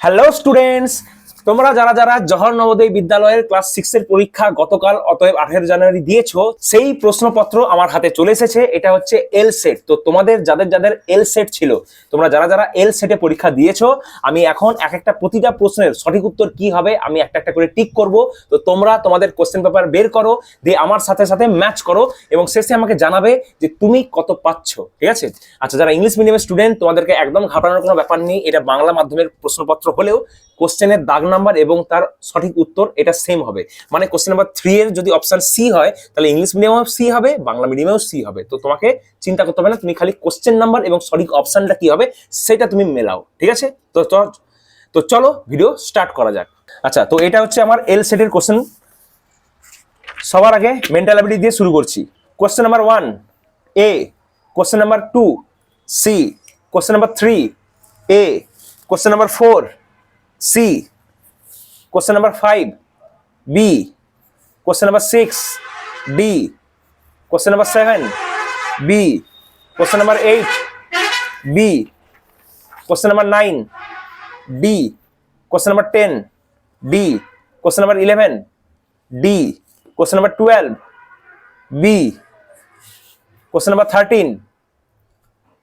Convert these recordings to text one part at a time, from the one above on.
Hello students তোমরা যারা যারা জহর নবোদয় বিদ্যালয়ের ক্লাস সিক্স এর পরীক্ষা গতকাল অতএব আঠেরো জানুয়ারি দিয়েছ, সেই প্রশ্নপত্র আমার হাতে চলে এসেছে। এটা হচ্ছে এল সেট তো তোমাদের যাদের যাদের এল সেট ছিল, তোমরা যারা যারা এল সেটে পরীক্ষা দিয়েছ, আমি এখন এক একটা প্রতিটা প্রশ্নের সঠিক উত্তর কি হবে, আমি একটা একটা করে টিক করব। তো তোমরা তোমাদের কোশ্চেন পেপার বের করো, দিয়ে আমার সাথে সাথে ম্যাচ করো, এবং শেষে আমাকে জানাবে যে তুমি কত পাচ্ছ, ঠিক আছে? আচ্ছা যারা ইংলিশ মিডিয়ামের স্টুডেন্ট তোমাদেরকে একদম ঘাবড়ানোর কোনো ব্যাপার নেই। এটা বাংলা মাধ্যমের প্রশ্নপত্র হলেও কোশ্চেনের দাগ নাম্বার এবং তার সঠিক উত্তর এটা সেম হবে। মানে কোশ্চেন নাম্বার থ্রি এর যদি অপশন সি হয়, তাহলে ইংলিশ মিডিয়ামেও সি হবে, বাংলা মিডিয়ামেও সি হবে। তো তোমাকে চিন্তা করতে হবে না, তুমি খালি কোশ্চেন নাম্বার এবং সঠিক অপশনটা কি হবে, সেটা তুমি মেলাও, ঠিক আছে? তো তো চলো ভিডিও স্টার্ট করা যাক। আচ্ছা তো এটা হচ্ছে আমার এল সেটের কোশ্চেন সবার আগে মেন্টাল অ্যাবিলিটি দিয়ে শুরু করছি। Question number one A question number two C question number three A question number four C question number five B question number six D question number seven B question number eight B question number nine D question number ten D question number eleven D question number twelve B question number thirteen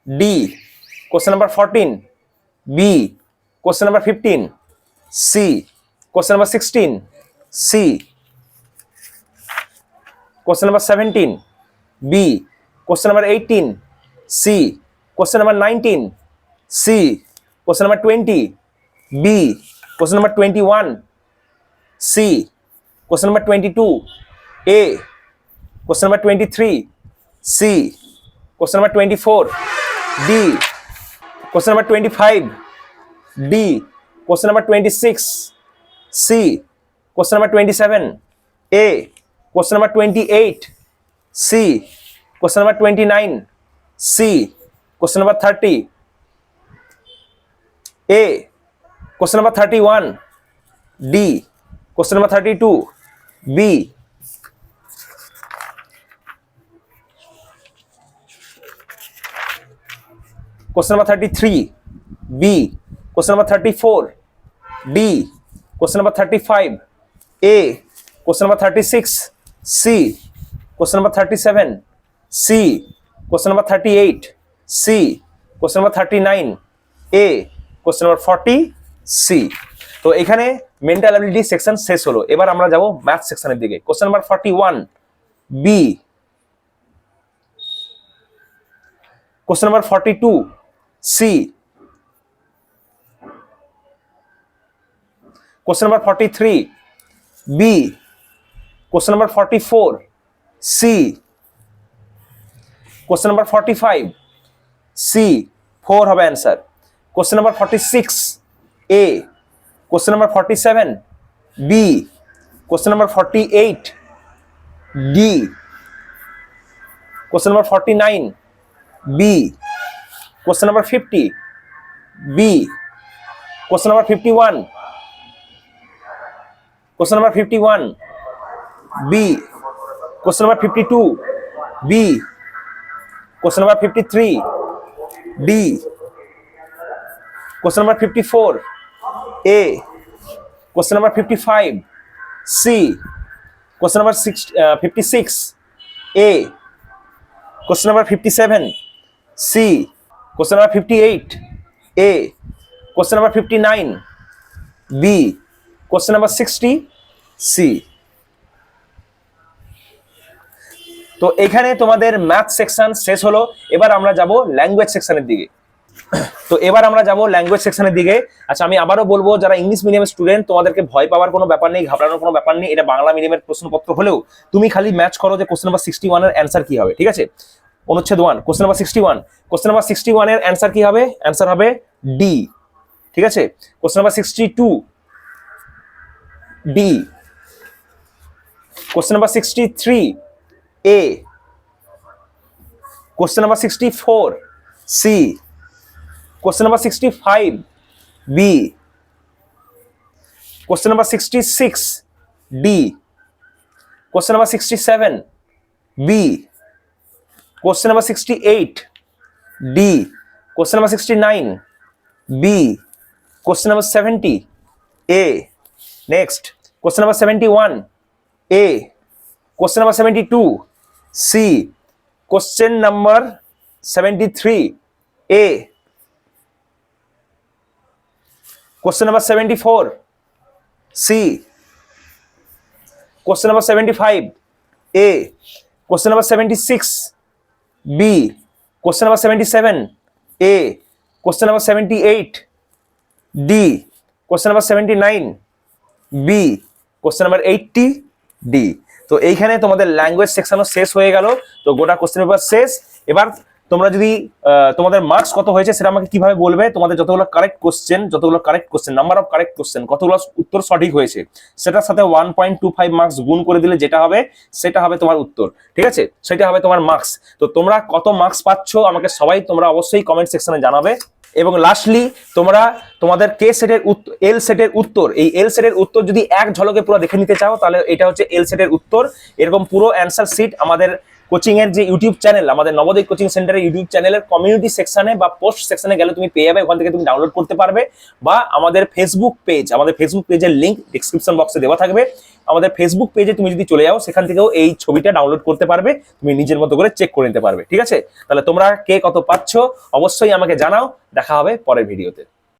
D question number fourteen B question number fifteen C question number sixteen C question number seventeen B question number eighteen C question number nineteen C question number twenty B question number twenty one C question number twenty two A question number twenty three C question number twenty four D question number twenty five D question number twenty six C question number twenty seven A question number twenty eight C question number twenty nine C question number thirty A question number thirty one D question number thirty two B question number 33 b question number 34 d question number 35 a question number 36 c question number 37 c question number 38 c question number 39 a question number 40 c তো এখানে mental ability section শেষ হলো এবার আমরা যাব math সেকশনের দিকে question number 41 B Question question number forty three B question number forty four C question number forty five C four হবে answer question number forty six A question number forty seven B question number forty eight D question number forty nine B question number fifty B question number fifty one B. Question number 50. B. Question number 51. Question number 51. B. Question number 52. B. Question number 53. D. Question number 54. A. Question number 55. C. Question number six, uh, 56. A. Question number 57. C. Question number 58. A. Question number 59. B. Question number 60. C. তো এখানে তোমাদের math section শেষ হলো। এবার আমরা যাব language সেকশনের দিকে। তো এবার আমরা যাব ল্যাঙ্গুয়েজ সেকশনের দিকে। আচ্ছা আমি আবারও বলব, যারা ইংলিশ মিডিয়ামের স্টুডেন্ট তোমাদেরকে ভয় পাওয়ার কোনো ব্যাপার নেই, ঘাবড়ানোর কোনো ব্যাপার নেই। এটা বাংলা মিডিয়ামের প্রশ্নপত্র হলেও তুমি খালি ম্যাচ করো যে কোশ্চেন নাম্বার সিক্সটি ওয়ানের অ্যান্সার কি হবে, ঠিক আছে? অনুচ্ছেদ one question number sixty one question number sixty ওয়ানের অ্যান্সার কি হবে? অ্যান্সার হবে ডি ঠিক আছে? Question number sixty two D question number sixty three A question number sixty four C question number sixty five B question number sixty six D question number sixty seven B Question number 68. D. Question number 69. B. Question number 70. A. Next. Question number 71. A. Question number 72. C. Question number 73. A. Question number 74. C. Question number 75. A. Question number 76. B. Question number 77. A. Question number 78. D. Question number 79. B. Question number 80. D. তো এইখানে তোমাদের language সেকশনও শেষ হয়ে গেল। তো গোটা question paper শেষ। এবার তোমরা যদি তোমাদের মার্কস কত হয়েছে সেটা আমাকে কীভাবে বলবে? তোমাদের যতগুলো কারেক্ট কোশ্চেন যতগুলো correct question number of correct question কতগুলো উত্তর সঠিক হয়েছে, সেটার সাথে one point two five marks গুণ করে দিলে যেটা হবে, সেটা হবে তোমার উত্তর। ঠিক আছে? সেটা হবে তোমার মার্কস তো তোমরা কত মার্কস পাচ্ছ আমাকে সবাই তোমরা অবশ্যই কমেন্ট সেকশনে জানাবে। এবং লাস্টলি তোমরা তোমাদের কে সেটের এল সেটের উত্তর, এই এল সেটের উত্তর যদি এক ঝলকে পুরো দেখে নিতে চাও, তাহলে এটা হচ্ছে এল সেটের উত্তর। এরকম পুরো অ্যান্সার সিট আমাদের কোচিং এর যে ইউটিউব চ্যানেল আমাদের নবোদয় কোচিং সেন্টারের ইউটিউব চ্যানেলের কমিউনিটি সেকশনে বা পোস্ট সেকশনে গেলে তুমি পেয়ে যাবে, ওখান থেকে তুমি ডাউনলোড করতে পারবে বা আমাদের ফেসবুক পেজ আমাদের ফেসবুক পেজের লিংক ডিসক্রিপশন বক্সে দেওয়া থাকবে। আমাদের ফেসবুক পেজে তুমি যদি চলে যাও, সেখান থেকেও এই ছবিটা ডাউনলোড করতে পারবে, তুমি নিজের মতো করে চেক করে নিতে পারবে, ঠিক আছে? তাহলে তোমরা কে কত পাচ্ছ, অবশ্যই আমাকে জানাও, দেখা হবে পরের ভিডিওতে